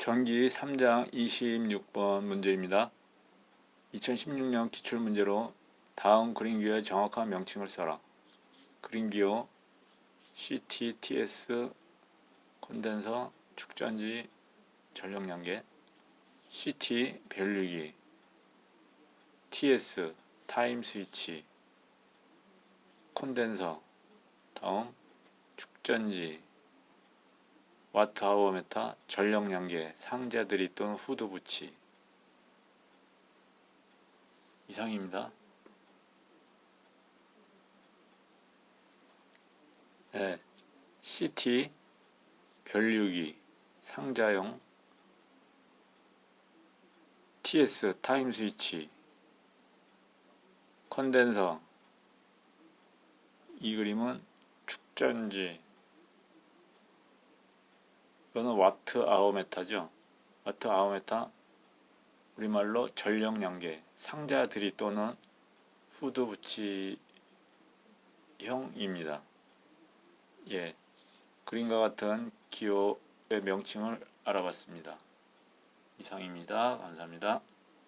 전기 3장 26번 문제입니다. 2016년 기출문제로 다음 그림기호의 정확한 명칭을 써라. 그림기호 CT, TS, 콘덴서, 축전지, 전력량계 CT, 밸류기 TS, 타임 스위치 콘덴서 다음 축전지 와트 아워 메타 전력량계 상자들이 또는 후드 부치. 이상입니다. 네, CT 별류기 상자용. TS 타임 스위치. 컨덴서. 이 그림은 축전지 이거는 와트 아워메타죠. 와트 아워메타 우리말로 전력량계 상자 들이 또는 후드 부치형입니다. 예, 그림과 같은 기호의 명칭을 알아봤습니다. 이상입니다. 감사합니다.